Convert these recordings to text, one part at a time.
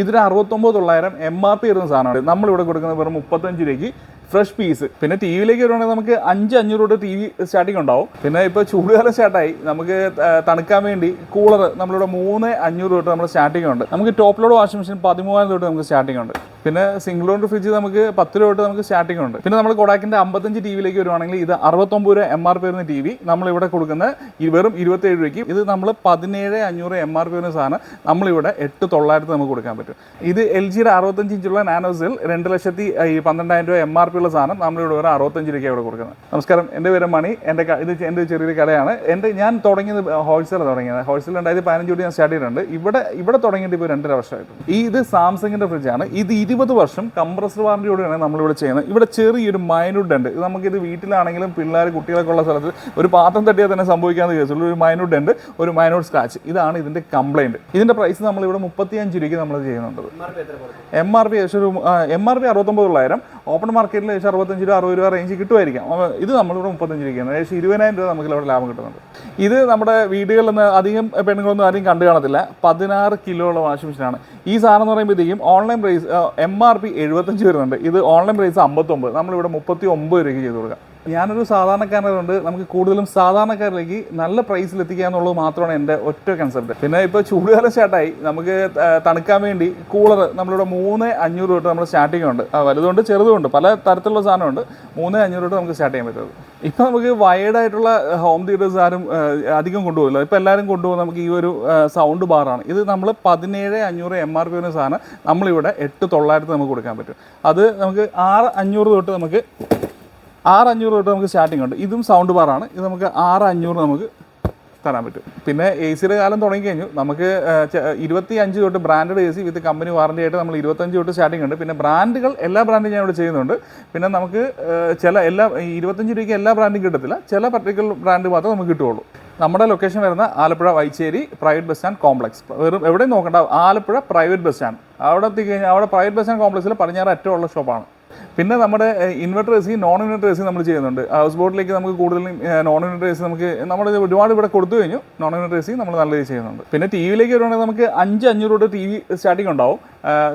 ഇതിന് അറുപത്തൊമ്പത് തൊള്ളായിരം എം ആർ പി വരുന്ന സാധനമാണ്. നമ്മളിവിടെ കൊടുക്കുന്നത് വെറും മുപ്പത്തഞ്ച് രൂപയ്ക്ക് ഫ്രഷ് പീസ് പിന്നെ ടി വിയിലേക്ക് വരുവാണെങ്കിൽ നമുക്ക് അഞ്ച് അഞ്ഞൂറ് തൊട്ട് ടി വി സ്റ്റാർട്ടിംഗ് ഉണ്ടാവും. പിന്നെ ഇപ്പോൾ ചൂടുകാലം സ്റ്റാർട്ടായി നമുക്ക് തണുക്കാൻ വേണ്ടി കൂളർ നമ്മളിവിടെ മൂന്ന് അഞ്ഞൂറ് തൊട്ട് നമ്മൾ സ്റ്റാർട്ടിംഗ് ഉണ്ട്. നമുക്ക് ടോപ്പ് ലോഡ് വാഷിംഗ് മെഷീൻ പതിമൂവായിരം തൊട്ട് നമുക്ക് സ്റ്റാർട്ടിംഗ് ഉണ്ട്. പിന്നെ സിംഗിൾ ഡോർ ഫ്രിഡ്ജ് നമുക്ക് പത്ത് രൂപ തൊട്ട് നമുക്ക് സ്റ്റാർട്ടിംഗ് ഉണ്ട്. പിന്നെ നമ്മൾ കൊടാക്കിന്റെ അമ്പത്തഞ്ച് ടി വിയിലേക്ക് വരുവാണെങ്കിൽ ഇത് അറുപത്തൊമ്പത് രൂപ എം ആർ പി വരുന്ന ടി വി നമ്മളിവിടെ കൊടുക്കുന്ന വെറും ഇരുപത്തേഴ് രൂപയ്ക്ക് ഇത് നമ്മൾ പതിനേഴ് അഞ്ഞൂറ് എം ആർ പി വരുന്ന സാധനം നമ്മളിവിടെ എട്ട് തൊള്ളായിരത്തി നമുക്ക് കൊടുക്കാൻ പറ്റും. ഇത് എൽ ജിയുടെ അറുപത്തഞ്ച് ഇഞ്ചുള്ള നാനോസിൽ രണ്ട് ലക്ഷത്തി ഈ പന്ത്രണ്ടായിരം രൂപ എം ആർ പി ഉള്ള സാധനം നമ്മളിവിടെ ഒരു അറുപത്തഞ്ച് രൂപയ്ക്ക് ഇവിടെ കൊടുക്കുന്നത്. നമസ്കാരം. എന്റെ പേര് മണി. എന്റെ ഇത് എന്റെ ചെറിയൊരു കടയാണ്. എന്റെ ഞാൻ തുടങ്ങിയത് ഹോൾസെയിൽ തുടങ്ങിയത്. ഹോൾസെയിൽ രണ്ടായിരത്തി പതിനഞ്ച് തൊട്ട് ഞാൻ സ്റ്റാർട്ട് ചെയ്തിട്ടുണ്ട്. ഇവിടെ ഇവിടെ തുടങ്ങിയിട്ട് ഇപ്പോൾ രണ്ടര വർഷമായിട്ട് ഈ ഇത് സാംസങ്ങിന്റെ ഫ്രിഡ്ജാണ് ഇത് ഇരുപത് വർഷം കംപ്രസർ വാറന്റിയോടെയാണ് നമ്മളിവിടെ ചെയ്യുന്നത്. ഇവിടെ ചെറിയൊരു മൈനുഡ് ഉണ്ട്. ഇത് നമുക്കിത് വീട്ടിലാണെങ്കിലും പിള്ളേർ കുട്ടികളൊക്കെ ഉള്ള സ്ഥലത്ത് ഒരു പാത്രം തട്ടിയാൽ തന്നെ സംഭവിക്കാവുന്ന കേസുള്ളൂ ഒരു മൈനുഡ് ഉണ്ട് ഒരു മൈനുഡ് സ്ക്രാച്ച് ഇതാണ് ഇതിന്റെ കംപ്ലൈന്റ് ഇതിന്റെ പ്രൈസ് നമ്മളിവിടെ മുപ്പത്തിയഞ്ച് രൂപയ്ക്ക് നമ്മൾ ചെയ്യുന്നുണ്ട്. എം ആർ പി ഏകദേശം ഒരു എം ആർ പി അറുപത്തൊമ്പത് തൊള്ളായിരം ഓപ്പൺ മാർക്കറ്റിൽ ഏകദേശം അറുപത്തഞ്ച് രൂപ അറുപത് രൂപ റേഞ്ച് കിട്ടുമായിരിക്കാം. ഇത് നമ്മളിവിടെ മുപ്പത്തഞ്ച് രൂപയ്ക്കാണ് ഏകദേശം ഇരുപതിനായിരം രൂപ നമുക്ക് ഇവിടെ ലാഭം കിട്ടുന്നുണ്ട്. ഇത് നമ്മുടെ വീടുകളിൽ നിന്ന് അധികം പെണ്ണുങ്ങളൊന്നും ആരും കണ്ടു കാണത്തില്ല പതിനാറ് കിലോ ഉള്ള വാഷിംഗ് മെഷീനാണ്. ഈ സാധനം എന്ന് പറയുമ്പോഴത്തേക്കും online price M R P എഴുപത്തഞ്ച് വരുന്നുണ്ട്. ഇത് ഓൺലൈൻ പ്രൈസ് അമ്പത്തൊമ്പത്. നമ്മളിവിടെ മുപ്പത്തി ഒമ്പത് രൂപയ്ക്ക് ചെയ്ത് കൊടുക്കാം. ഞാനൊരു സാധാരണക്കാരനായതുകൊണ്ട് നമുക്ക് കൂടുതലും സാധാരണക്കാരിലേക്ക് നല്ല പ്രൈസിൽ എത്തിക്കുക എന്നുള്ളത് മാത്രമാണ് എന്റെ ഒറ്റ കൺസെപ്റ്റ് പിന്നെ ഇപ്പോൾ ചൂടുകാലം സ്റ്റാർട്ടായി നമുക്ക് തണുക്കാൻ വേണ്ടി കൂളർ നമ്മളിവിടെ മൂന്ന് അഞ്ഞൂറ് തൊട്ട് നമ്മൾ സ്റ്റാർട്ടിംഗ് ഉണ്ട് വലുതുണ്ട് ചെറുതുണ്ട് പല തരത്തിലുള്ള സാധനമുണ്ട്. മൂന്ന് അഞ്ഞൂറ് തൊട്ട് നമുക്ക് സ്റ്റാർട്ട് ചെയ്യാൻ പറ്റുന്നത് ഇപ്പോൾ നമുക്ക് വയേർഡ് ആയിട്ടുള്ള ഹോം തിയേറ്റേഴ്സ് ആരും അധികം കൊണ്ടുപോകില്ല. ഇപ്പോൾ എല്ലാവരും കൊണ്ടുപോകുന്ന നമുക്ക് ഈ ഒരു സൗണ്ട് ബാറാണ് ഇത് നമ്മൾ പതിനേഴ് അഞ്ഞൂറ് എം ആർ പി വരുന്ന സാധനം നമ്മളിവിടെ എട്ട് തൊള്ളായിരത്തി നമുക്ക് കൊടുക്കാൻ പറ്റും. അത് നമുക്ക് ആറ് അഞ്ഞൂറ് തൊട്ട് നമുക്ക് ആറ് അഞ്ഞൂറ് തൊട്ട് നമുക്ക് സ്റ്റാർട്ടിംഗ് ഉണ്ട്. ഇതും സൗണ്ട് ബാറാണ് ഇത് നമുക്ക് ആറ് അഞ്ഞൂറ് നമുക്ക് തരാൻ പറ്റും. പിന്നെ എ സിയുടെ കാലം തുടങ്ങി കഴിഞ്ഞു നമുക്ക് ഇരുപത്തി അഞ്ച് തൊട്ട് branded A C with company warranty ആയിട്ട് നമ്മൾ ഇരുപത്തഞ്ച് തൊട്ട് സ്റ്റാർട്ടിംഗ് ഉണ്ട്. പിന്നെ ബ്രാൻഡുകൾ എല്ലാ ബ്രാൻഡും ഞാൻ ഇവിടെ ചെയ്യുന്നുണ്ട്. പിന്നെ നമുക്ക് ചില എല്ലാ ഇരുപത്തഞ്ച് രൂപയ്ക്ക് എല്ലാ ബ്രാൻഡും കിട്ടത്തില്ല. ചില പർട്ടിക്കുലർ ബ്രാൻഡ് മാത്രമേ നമുക്ക് കിട്ടുള്ളൂ നമ്മുടെ ലൊക്കേഷൻ വരുന്ന Alappuzha Vaicheri private bus stand complex വെറും എവിടെയും നോക്കണ്ട ആലപ്പുഴ പ്രൈവറ്റ് ബസ് സ്റ്റാൻഡ് അവിടെ എത്തിക്കഴിഞ്ഞാൽ അവിടെ പ്രൈവറ്റ് ബസ് സ്റ്റാൻഡ് കോംപ്ലക്സിൽ പടിഞ്ഞാറ് ഏറ്റവും ഉള്ള ഷോപ്പാണ് പിന്നെ നമ്മുടെ inverter A non inverter A നമ്മൾ ചെയ്യുന്നുണ്ട്. ഹൗസ് ബോട്ടിലേക്ക് നമുക്ക് കൂടുതലും നോൺ ഇൻവെർട്ടർ എ സി നമുക്ക് നമ്മൾ ഒരുപാട് ഇവിടെ കൊടുത്തു കഴിഞ്ഞു. നോൺ ഇൻവെർട്ടർ എ സി നമ്മൾ നല്ല രീതിയിൽ ചെയ്യുന്നുണ്ട്. പിന്നെ ടി വിയിലേക്ക് വരുവാണെങ്കിൽ നമുക്ക് അഞ്ച് അഞ്ഞൂറ് തൊട്ട് ടി വി സ്റ്റാർട്ടിംഗ് ഉണ്ടാവും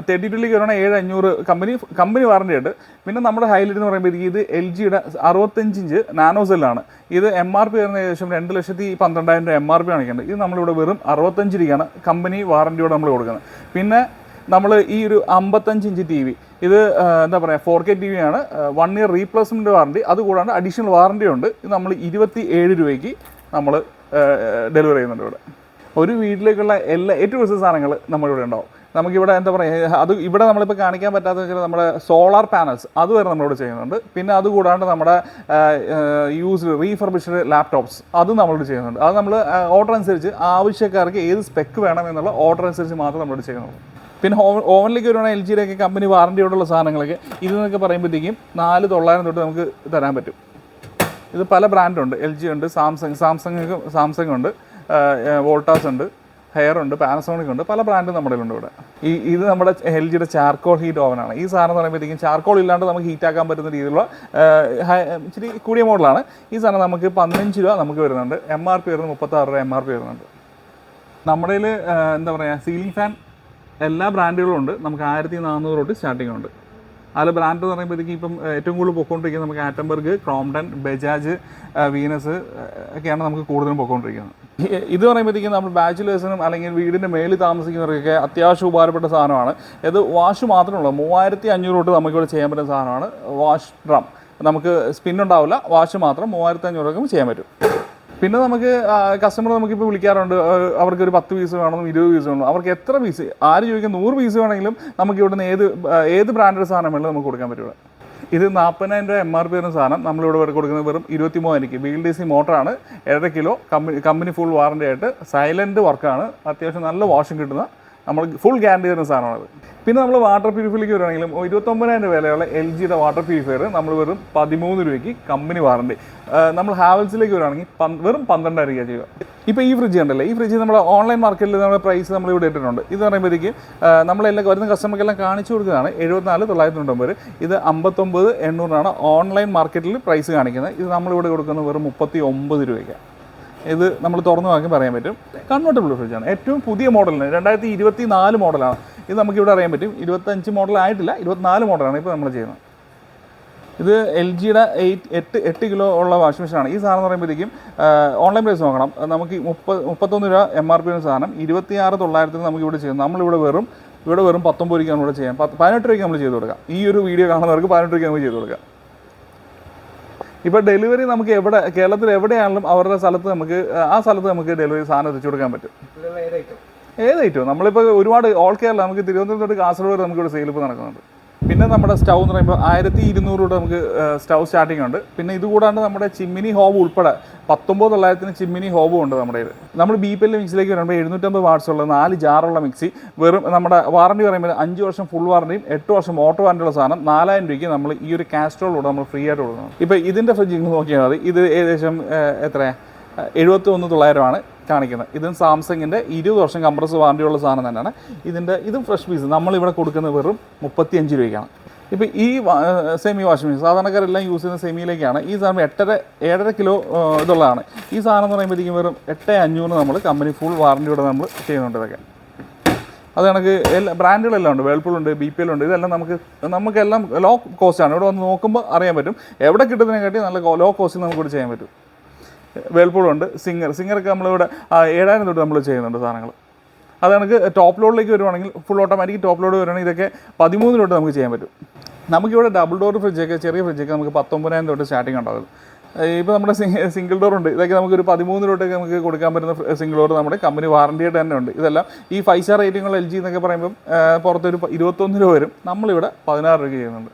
തേർട്ടി ടുലേക്ക് വരുവാണെങ്കിൽ ഏഴ് അഞ്ഞൂറ് കമ്പനി കമ്പനി വാറണ്ടി ഉണ്ട്. പിന്നെ നമ്മുടെ ഹൈലൈറ്റ് എന്ന് പറയുമ്പോഴത്തേക്ക് ഇത് എൽ ജിയുടെ അറുപത്തഞ്ച് ഇഞ്ച് നാനോ സെല്ലാണ് ഇത് എം ആർ പി വരുന്ന ഏകദേശം രണ്ട് ലക്ഷത്തി പന്ത്രണ്ടായിരം രൂപ എം ആർ പി കാണിക്കുന്നുണ്ട്. ഇത് നമ്മളിവിടെ വെറും അറുപത്തഞ്ച് രൂപയാണ് കമ്പനി വാറണ്ടിയോടെ നമ്മൾ കൊടുക്കുന്നത്. പിന്നെ നമ്മൾ ഈ ഒരു അമ്പത്തഞ്ച് ഇഞ്ച് ടി വി ഇത് എന്താ പറയുക ഫോർ കെ ടി വി ആണ്. വൺ ഇയർ റീപ്ലേസ്മെന്റ് വാറണ്ടി അതുകൂടാണ്ട് അഡീഷണൽ വാറണ്ടി ഉണ്ട്. ഇത് നമ്മൾ ഇരുപത്തി ഏഴ് രൂപയ്ക്ക് നമ്മൾ ഡെലിവറി ചെയ്യുന്നുണ്ട് ഇവിടെ. ഒരു വീട്ടിലേക്കുള്ള എല്ലാ ഏറ്റവും കൂടുതൽ സാധനങ്ങൾ നമ്മളിവിടെ ഉണ്ടാവും. നമുക്കിവിടെ എന്താ പറയുക അത് ഇവിടെ നമ്മളിപ്പോൾ കാണിക്കാൻ പറ്റാത്ത വെച്ചാൽ നമ്മുടെ സോളാർ പാനൽസ് അത് വരെ നമ്മളിവിടെ ചെയ്യുന്നുണ്ട്. പിന്നെ അതുകൂടാണ്ട് നമ്മുടെ യൂസ്ഡ് റീഫർബിഷ്ഡ് ലാപ്ടോപ്സ് അത് നമ്മളിവിടെ ചെയ്യുന്നുണ്ട്. അത് നമ്മൾ ഓർഡർ അനുസരിച്ച് ആവശ്യക്കാർക്ക് ഏത് സ്പെക്ക് വേണമെന്നുള്ള ഓർഡർ അനുസരിച്ച് മാത്രമേ നമ്മളിവിടെ ചെയ്യുന്നുള്ളൂ. പിന്നെ ഓവൻ ഓവനിലേക്ക് വരുവാണെങ്കിൽ എൽ ജിയുടെ ഒക്കെ കമ്പനി വാറണ്ടിയോടുള്ള സാധനങ്ങളൊക്കെ ഇത് എന്നൊക്കെ പറയുമ്പോഴത്തേക്കും നാല് തൊള്ളായിരം തൊട്ട് നമുക്ക് തരാൻ പറ്റും. ഇത് പല ബ്രാൻഡുണ്ട് എൽ ജി ഉണ്ട് സാംസങ് സാംസങ് സാംസങ് ഉണ്ട് വോൾട്ടാസ് ഉണ്ട് ഹെയർ ഉണ്ട് പാനസോണിക് ഉണ്ട് പല ബ്രാൻഡും നമ്മുടെ ഉണ്ട് ഇവിടെ. ഈ ഇത് നമ്മുടെ എൽ ജിയുടെ ചാർക്കോൾ ഹീറ്റ് ഓവനാണ് ഈ സാധനം എന്ന് പറയുമ്പോഴത്തേക്കും ചാർക്കോൾ ഇല്ലാണ്ട് നമുക്ക് ഹീറ്റ് ആക്കാൻ പറ്റുന്ന രീതിയിലുള്ള ഇച്ചിരി കൂടിയ മോഡലാണ് ഈ സാധനം നമുക്ക് പതിനഞ്ച് രൂപ നമുക്ക് വരുന്നുണ്ട്. എം ആർ പി വരുന്നത് മുപ്പത്താറ് രൂപ എം ആർ പി വരുന്നുണ്ട്. നമ്മുടെ എന്താ പറയുക സീലിംഗ് ഫാൻ എല്ലാ ബ്രാൻഡുകളും ഉണ്ട്. നമുക്ക് ആയിരത്തി നാനൂറ് തൊട്ട് സ്റ്റാർട്ടിംഗ് ഉണ്ട്. അതിൽ ബ്രാൻഡ് എന്ന് പറയുമ്പോഴത്തേക്ക് ഇപ്പം ഏറ്റവും കൂടുതൽ പൊക്കോണ്ടിരിക്കുന്നത് നമുക്ക് ആറ്റംബർഗ് ക്രോംഡൻ ബജാജ് വീനസ് ഒക്കെയാണ് നമുക്ക് കൂടുതലും പൊക്കോണ്ടിരിക്കുന്നത്. ഇത് പറയുമ്പോഴത്തേക്കും നമ്മൾ ബാച്ചിലേഴ്സിനും അല്ലെങ്കിൽ വീടിന്റെ മേളിൽ താമസിക്കുന്നവർക്കൊക്കെ അത്യാവശ്യം ഉപകാരപ്പെട്ട സാധനമാണ്. ഇത് വാഷ് മാത്രമല്ല മൂവായിരത്തി അഞ്ഞൂറ് തൊട്ട് നമുക്കിവിടെ ചെയ്യാൻ പറ്റുന്ന സാധനമാണ് വാഷ് ഡ്രം. നമുക്ക് സ്പിൻ ഉണ്ടാവില്ല വാഷ് മാത്രം മൂവായിരത്തി അഞ്ഞൂറ് ചെയ്യാൻ പറ്റും. പിന്നെ നമുക്ക് കസ്റ്റമർ നമുക്കിപ്പോൾ വിളിക്കാറുണ്ട് അവർക്ക് ഒരു പത്ത് പീസ് വേണം ഇരുപത് പീസ് വേണം അവർക്ക് എത്ര പീസ് ആര് ചോദിക്കും നൂറ് പീസ് വേണമെങ്കിലും നമുക്ക് ഇവിടുന്ന് ഏത് ഏത് ബ്രാൻഡഡ് സാധനം വേണമെങ്കിലും നമുക്ക് കൊടുക്കാൻ പറ്റുള്ളൂ. ഇത് നാൽപ്പതിനായിരം രൂപ എം ആർ പി വരുന്ന സാധനം നമ്മളിവിടെ കൊടുക്കുന്നത് വെറും ഇരുപത്തി മൂവായിരം ബി എൽ ഡി സി മോട്ടറാണ് ഏഴര kilo company company full warranty ആയിട്ട് സൈലന്റ് വർക്കാണ് അത്യാവശ്യം നല്ല വാഷിംഗ് കിട്ടുന്ന നമ്മൾ ഫുൾ ഗ്യാരണ്ടി തരുന്ന സാധനമാണത്. പിന്നെ നമ്മൾ വാട്ടർ പ്യൂരിഫൈലേക്ക് വരുവാണെങ്കിലും ഇരുപത്തൊമ്പതിനായിരം രൂപ എൽ ജിയുടെ വാട്ടർ പ്യൂരിഫയർ നമ്മൾ വെറും പതിമൂന്ന് രൂപയ്ക്ക് കമ്പനി വാറണ്ടി നമ്മൾ ഹാവൽസിലേക്ക് വരുവാണെങ്കിൽ വെറും പന്ത്രണ്ടായിരം രൂപ ചെയ്യുക. ഇപ്പോൾ ഈ ഫ്രിഡ്ജ് ഉണ്ടല്ലോ ഈ ഫ്രിഡ്ജ് നമ്മൾ ഓൺലൈൻ മാർക്കറ്റിൽ നമ്മുടെ പ്രൈസ് നമ്മൾ ഇവിടെ ഇട്ടിട്ടുണ്ട്. ഇത് പറയുമ്പോഴത്തേക്ക് നമ്മളെല്ലാം വരുന്ന കസ്റ്റമർക്കെല്ലാം കാണിച്ചു കൊടുക്കുന്നതാണ് എഴുപത്തിനാല് തൊള്ളായിരത്തി തൊണ്ണൂറ്റൊമ്പത് ഇത് അമ്പത്തൊമ്പത് എണ്ണൂറാണ് ഓൺലൈൻ മാർക്കറ്റിൽ പ്രൈസ് കാണിക്കുന്നത്. ഇത് നമ്മളിവിടെ കൊടുക്കുന്നത് വെറും മുപ്പത്തി ഒമ്പത് രൂപയ്ക്കാണ് ഇത് നമ്മൾ തുറന്നു വാങ്ങി പറയാൻ പറ്റും. കൺവെർട്ടബിൾ ഫ്രിഡ്ജാണ് ഏറ്റവും പുതിയ മോഡലിന് രണ്ടായിരത്തി ഇരുപത്തി നാല് മോഡലാണ് ഇത് നമുക്കിവിടെ അറിയാൻ പറ്റും. ഇരുപത്തഞ്ച് മോഡൽ ആയിട്ടില്ല ഇരുപത്തിനാല് മോഡലാണ് ഇപ്പോൾ നമ്മൾ ചെയ്യുന്നത്. ഇത് എൽ ജിയുടെ എയ്റ്റ് എട്ട് എട്ട് കിലോ ഉള്ള വാഷിംഗ് മെഷീനാണ് ഈ സാധനം എന്ന് പറയുമ്പോഴത്തേക്കും ഓൺലൈൻ പ്രൈസ് നോക്കണം. നമുക്ക് മുപ്പത് മുപ്പത്തൊന്ന് രൂപ എം ആർ പി സാധനം. ഇരുപത്തിയാറ് തൊള്ളായിരത്തിന് നമുക്ക് ഇവിടെ ചെയ്യാം. നമ്മളിവിടെ വെറും ഇവിടെ വെറും പത്തൊമ്പത് രൂപയ്ക്ക് നമ്മളിവിടെ ചെയ്യാം. പത്ത് പതിനെട്ട് രൂപയ്ക്ക് നമ്മൾ ചെയ്ത് കൊടുക്കാം. ഈ ഒരു വീഡിയോ കാണുന്നവർക്ക് പതിനെട്ട് രൂപയ്ക്ക് നമുക്ക് ചെയ്ത് കൊടുക്കാം. ഇപ്പോൾ ഡെലിവറി നമുക്ക് എവിടെ കേരളത്തിൽ എവിടെയാണെങ്കിലും അവരുടെ സ്ഥലത്ത് നമുക്ക് ആ സ്ഥലത്ത് നമുക്ക് ഡെലിവറി സാധനം എത്തിച്ചു കൊടുക്കാൻ പറ്റും. ഏത് ഐറ്റം നമ്മളിപ്പോൾ ഒരുപാട് ഓൾ കേരള നമുക്ക് തിരുവനന്തപുരം തൊട്ട് കാസർഗോഡ് വരെ നമുക്ക് ഇവിടെ സെയിൽ ഇപ്പോൾ നടക്കുന്നുണ്ട്. പിന്നെ നമ്മുടെ സ്റ്റൗ എന്ന് പറയുമ്പോൾ ആയിരത്തി ഇരുന്നൂറ് രൂപ നമുക്ക് സ്റ്റൗ സ്റ്റാർട്ടിംഗ് ഉണ്ട്. പിന്നെ ഇതുകൂടാണ്ട് നമ്മുടെ ചിമ്മിനി ഹോബ് ഉൾപ്പെടെ പത്തൊമ്പത് തൊള്ളായിരത്തിന് ചിമ്മിനി ഹോബും ഉണ്ട് നമ്മുടെ ഇത് നമ്മൾ ബി പി എൽ മിക്സിലേക്ക് വരുമ്പോൾ എഴുന്നൂറ്റമ്പത് വാട്സ് ഉള്ള നാല് ജാറുള്ള മിക്സി വെറും നമ്മുടെ വാറണ്ടി പറയുമ്പോൾ അഞ്ച് വർഷം ഫുൾ വാറണ്ടിയും എട്ട് വർഷം ഓട്ടോ വാറണ്ടിയുള്ള സാധനം നാലായിരം രൂപയ്ക്ക് നമ്മൾ ഈ ഒരു കാസ്ട്രോളിലൂടെ നമ്മൾ ഫ്രീ ആയിട്ട് കൊടുക്കുന്നത് ഇപ്പോൾ ഇതിന്റെ ഫ്രിഡ്ജ് നോക്കിയാൽ മതി. ഇത് ഏകദേശം എത്രയാണ് എഴുപത്തി ഒന്ന് തൊള്ളായിരമാണ് കാണിക്കുന്നത്. ഇതും സാംസങ്ങിന്റെ ഇരുപത് വർഷം കംപ്രസ് വാറണ്ടിയുള്ള സാധനം തന്നെയാണ്. ഇതിന്റെ ഇതും ഫ്രഷ് പീസ് നമ്മളിവിടെ കൊടുക്കുന്നത് വെറും മുപ്പത്തിയഞ്ച് രൂപയ്ക്കാണ്. ഇപ്പോൾ ഈ സെമി വാഷിംഗ് മെഷീൻ സാധാരണക്കാരെല്ലാം യൂസ് ചെയ്യുന്ന സെമിയിലേക്കാണ് ഈ സാധനം എട്ടര ഏഴര കിലോ ഇതുള്ളതാണ്. ഈ സാധനം എന്ന് പറയുമ്പോഴത്തേക്കും വെറും എട്ട് അഞ്ഞൂറ് നമ്മൾ കമ്പനി ഫുൾ വാറണ്ടിയോടെ നമ്മൾ ചെയ്യുന്നുണ്ട് ഇതൊക്കെ. അത് കണക്ക് എല്ലാ ബ്രാൻഡുകളെല്ലാം ഉണ്ട്. വേൾപൂൾ ഉണ്ട് ബി പി എൽ ഉണ്ട്. ഇതെല്ലാം നമുക്ക് നമുക്കെല്ലാം ലോ കോസ്റ്റാണ് ഇവിടെ വന്ന് നോക്കുമ്പോൾ അറിയാൻ പറ്റും. എവിടെ കിട്ടുന്നതിനെക്കാട്ടി നല്ല ലോ കോസ്റ്റിൽ നമുക്കിവിടെ ചെയ്യാൻ പറ്റും. വേൾപൂളുണ്ട്. സിംഗർ. സിംഗറൊക്കെ നമ്മളിവിടെ ഏഴായിരം തൊട്ട് നമ്മൾ ചെയ്യുന്നുണ്ട് സാധനങ്ങൾ അത് കണക്ക് ടോപ്പ് ലോഡിലേക്ക് വരുവാണെങ്കിൽ ഫുൾ ഓട്ടോമാറ്റിക് ടോപ്പ് ലോഡ് വരുവാണെങ്കിൽ ഇതൊക്കെ പതിമൂന്ന് തൊട്ട് നമുക്ക് ചെയ്യാൻ പറ്റും. നമുക്കിവിടെ ഡബിൾ ഡോർ ഫ്രിഡ്ജൊക്കെ ചെറിയ ഫ്രിഡ്ജൊക്കെ നമുക്ക് പത്തൊമ്പതിനായിരം തൊട്ട് സ്റ്റാർട്ടിംഗ് ഉണ്ടാകും ഇപ്പോൾ നമ്മുടെ സിംഗിൾ ഡോർ ഉണ്ട്. ഇതൊക്കെ നമുക്കൊരു പതിമൂന്ന് രൂപയ്ക്ക് നമുക്ക് കൊടുക്കാൻ പറ്റുന്ന സിംഗിൾ ഡോർ നമ്മുടെ കമ്പനി വാറണ്ടിയായിട്ട് തന്നെ ഉണ്ട്. ഇതെല്ലാം ഈ ഫൈവ് സ്റ്റാർ റേറ്റിംഗുള്ള എൽ ജി എന്നൊക്കെ പറയുമ്പോൾ പുറത്തൊരു ഇരുപത്തൊന്ന് രൂപ വരും. നമ്മളിവിടെ പതിനാറ് രൂപയ്ക്ക് ചെയ്യുന്നുണ്ട്.